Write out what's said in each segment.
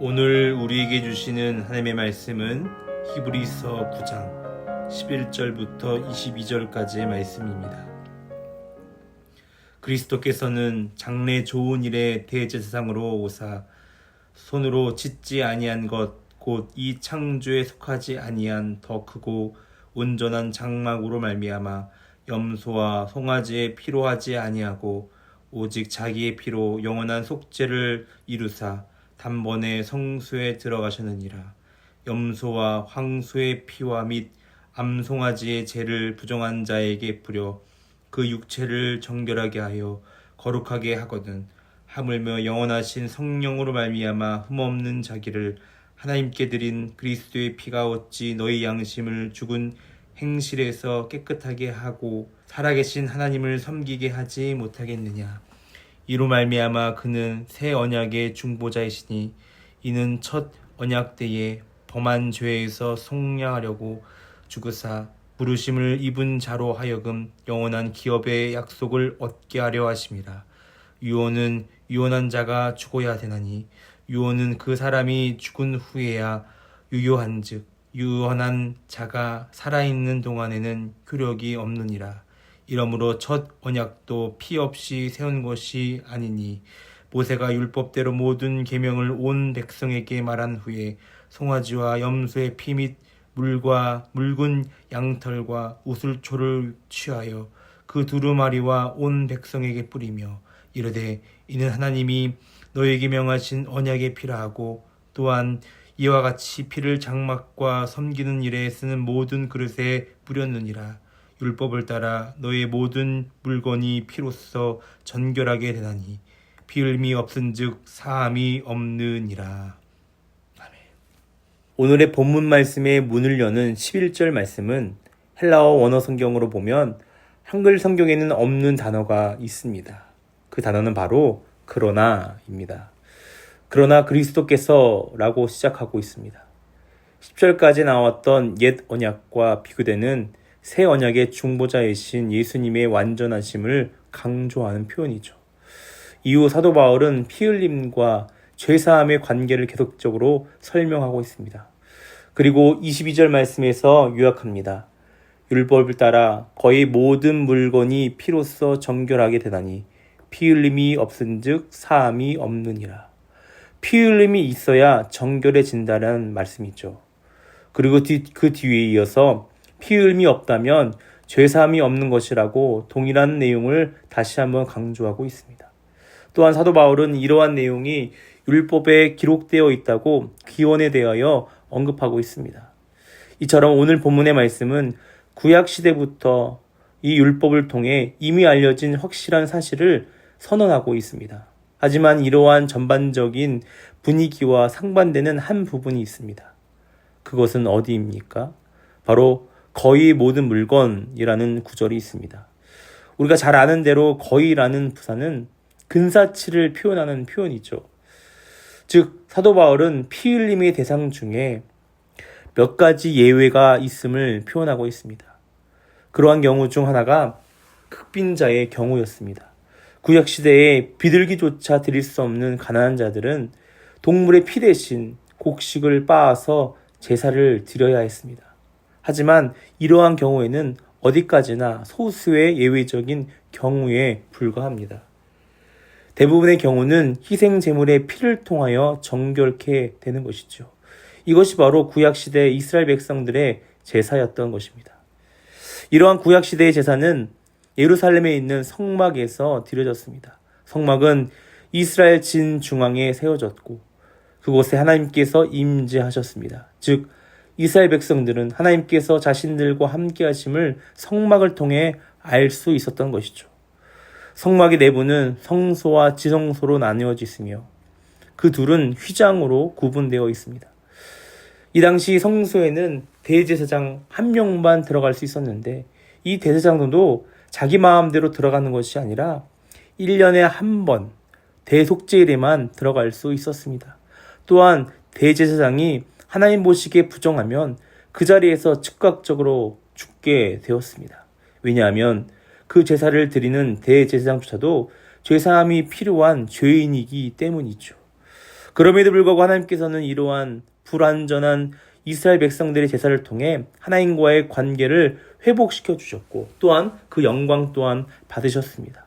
오늘 우리에게 주시는 하나님의 말씀은 히브리서 9장 11절부터 22절까지의 말씀입니다. 그리스도께서는 장래 좋은 일에 대제사장으로 오사 손으로 짓지 아니한 것 곧 이 창조에 속하지 아니한 더 크고 온전한 장막으로 말미암아 염소와 송아지에 피로 하지 아니하고 오직 자기의 피로 영원한 속죄를 이루사 단번에 성수에 들어가셨느니라. 염소와 황소의 피와 및 암송아지의 죄를 부정한 자에게 뿌려 그 육체를 정결하게 하여 거룩하게 하거든 하물며 영원하신 성령으로 말미암아 흠없는 자기를 하나님께 드린 그리스도의 피가 어찌 너희 양심을 죽은 행실에서 깨끗하게 하고 살아계신 하나님을 섬기게 하지 못하겠느냐 이로 말미암아 그는 새 언약의 중보자이시니 이는 첫 언약 때에 범한 죄에서 속량하려고 죽으사 부르심을 입은 자로 하여금 영원한 기업의 약속을 얻게 하려 하심이라. 유언은 유언한 자가 죽어야 되나니 유언은 그 사람이 죽은 후에야 유효한즉 유언한 자가 살아있는 동안에는 효력이 없느니라 이러므로 첫 언약도 피 없이 세운 것이 아니니 모세가 율법대로 모든 계명을 온 백성에게 말한 후에 송아지와 염소의 피 및 물과 묽은 양털과 우슬초를 취하여 그 두루마리와 온 백성에게 뿌리며 이르되 이는 하나님이 너에게 명하신 언약의 피라 하고 또한 이와 같이 피를 장막과 섬기는 일에 쓰는 모든 그릇에 뿌렸느니라 율법을 따라 너의 모든 물건이 피로써 전결하게 되나니 피흘미 없은즉 사함이 없느니라. 아멘. 오늘의 본문 말씀의 문을 여는 11절 말씀은 헬라어 원어 성경으로 보면 한글 성경에는 없는 단어가 있습니다. 그 단어는 바로 그러나입니다. 그러나 그리스도께서라고 시작하고 있습니다. 10절까지 나왔던 옛 언약과 비교되는 새 언약의 중보자이신 예수님의 완전하심을 강조하는 표현이죠. 이후 사도 바울은 피 흘림과 죄사함의 관계를 계속적으로 설명하고 있습니다. 그리고 22절 말씀에서 요약합니다. 율법을 따라 거의 모든 물건이 피로써 정결하게 되나니 피 흘림이 없은즉 사함이 없느니라. 피 흘림이 있어야 정결해진다는 말씀이죠. 그리고 뒤, 그 뒤에 이어서 피 흘림이 없다면 죄사함이 없는 것이라고 동일한 내용을 다시 한번 강조하고 있습니다. 또한 사도 바울은 이러한 내용이 율법에 기록되어 있다고 기원에 대하여 언급하고 있습니다. 이처럼 오늘 본문의 말씀은 구약 시대부터 이 율법을 통해 이미 알려진 확실한 사실을 선언하고 있습니다. 하지만 이러한 전반적인 분위기와 상반되는 한 부분이 있습니다. 그것은 어디입니까? 바로 거의 모든 물건이라는 구절이 있습니다. 우리가 잘 아는 대로 거의라는 부사는 근사치를 표현하는 표현이죠. 즉 사도 바울은 피 흘림의 대상 중에 몇 가지 예외가 있음을 표현하고 있습니다. 그러한 경우 중 하나가 흑빈자의 경우였습니다. 구약 시대에 비둘기조차 드릴 수 없는 가난한 자들은 동물의 피 대신 곡식을 빻아서 제사를 드려야 했습니다. 하지만 이러한 경우에는 어디까지나 소수의 예외적인 경우에 불과합니다. 대부분의 경우는 희생 제물의 피를 통하여 정결케 되는 것이죠. 이것이 바로 구약 시대 이스라엘 백성들의 제사였던 것입니다. 이러한 구약 시대의 제사는 예루살렘에 있는 성막에서 드려졌습니다. 성막은 이스라엘 진 중앙에 세워졌고 그곳에 하나님께서 임재하셨습니다. 즉 이스라엘 백성들은 하나님께서 자신들과 함께 하심을 성막을 통해 알 수 있었던 것이죠. 성막의 내부는 성소와 지성소로 나누어져 있으며 그 둘은 휘장으로 구분되어 있습니다. 이 당시 성소에는 대제사장 한 명만 들어갈 수 있었는데 이 대제사장도 자기 마음대로 들어가는 것이 아니라 1년에 한 번 대속제일에만 들어갈 수 있었습니다. 또한 대제사장이 하나님 보시기에 부정하면 그 자리에서 즉각적으로 죽게 되었습니다. 왜냐하면 그 제사를 드리는 대제사장조차도 죄사함이 필요한 죄인이기 때문이죠. 그럼에도 불구하고 하나님께서는 이러한 불완전한 이스라엘 백성들의 제사를 통해 하나님과의 관계를 회복시켜 주셨고 또한 그 영광 또한 받으셨습니다.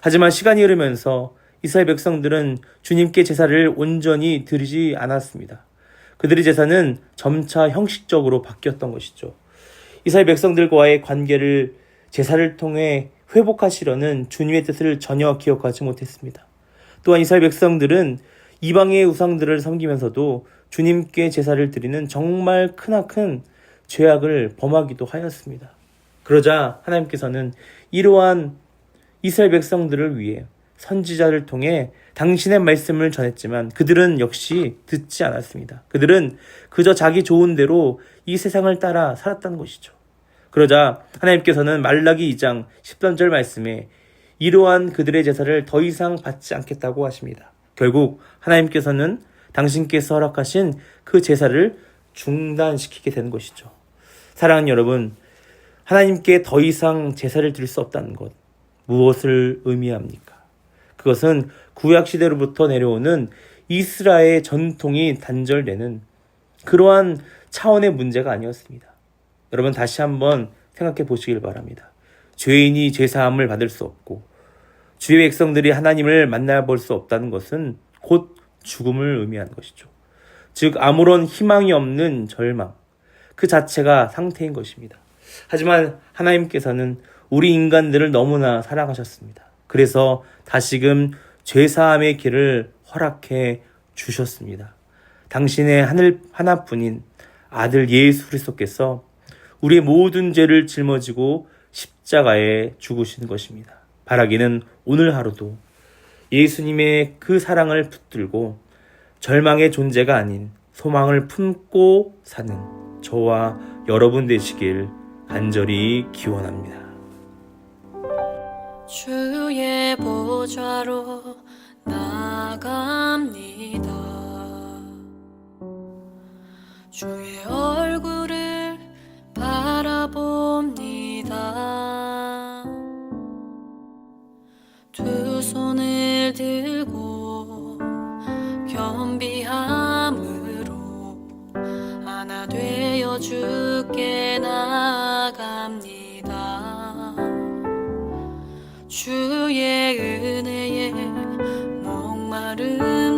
하지만 시간이 흐르면서 이스라엘 백성들은 주님께 제사를 온전히 드리지 않았습니다. 그들의 제사는 점차 형식적으로 바뀌었던 것이죠. 이스라엘 백성들과의 관계를 제사를 통해 회복하시려는 주님의 뜻을 전혀 기억하지 못했습니다. 또한 이스라엘 백성들은 이방의 우상들을 섬기면서도 주님께 제사를 드리는 정말 크나큰 죄악을 범하기도 하였습니다. 그러자 하나님께서는 이러한 이스라엘 백성들을 위해 선지자를 통해 당신의 말씀을 전했지만 그들은 역시 듣지 않았습니다. 그들은 그저 자기 좋은 대로 이 세상을 따라 살았다는 것이죠. 그러자 하나님께서는 말라기 2장 13절 말씀에 이러한 그들의 제사를 더 이상 받지 않겠다고 하십니다. 결국 하나님께서는 당신께서 허락하신 그 제사를 중단시키게 되는 것이죠. 사랑하는 여러분, 하나님께 더 이상 제사를 드릴 수 없다는 것, 무엇을 의미합니까? 그것은 구약 시대로부터 내려오는 이스라엘 전통이 단절되는 그러한 차원의 문제가 아니었습니다. 여러분 다시 한번 생각해 보시길 바랍니다. 죄인이 죄 사함을 받을 수 없고 주의 백성들이 하나님을 만나볼 수 없다는 것은 곧 죽음을 의미하는 것이죠. 즉 아무런 희망이 없는 절망 그 자체가 상태인 것입니다. 하지만 하나님께서는 우리 인간들을 너무나 사랑하셨습니다. 그래서 다시금 죄사함의 길을 허락해 주셨습니다. 당신의 하늘 하나뿐인 아들 예수 그리스도께서 우리의 모든 죄를 짊어지고 십자가에 죽으신 것입니다. 바라기는 오늘 하루도 예수님의 그 사랑을 붙들고 절망의 존재가 아닌 소망을 품고 사는 저와 여러분 되시길 간절히 기원합니다. 주의 보좌로 나갑니다. 주의 얼굴을 바라봅니다. 두 손을 들고 겸비함으로 하나 되어 주께 나갑니다. 주의 은혜에 목마른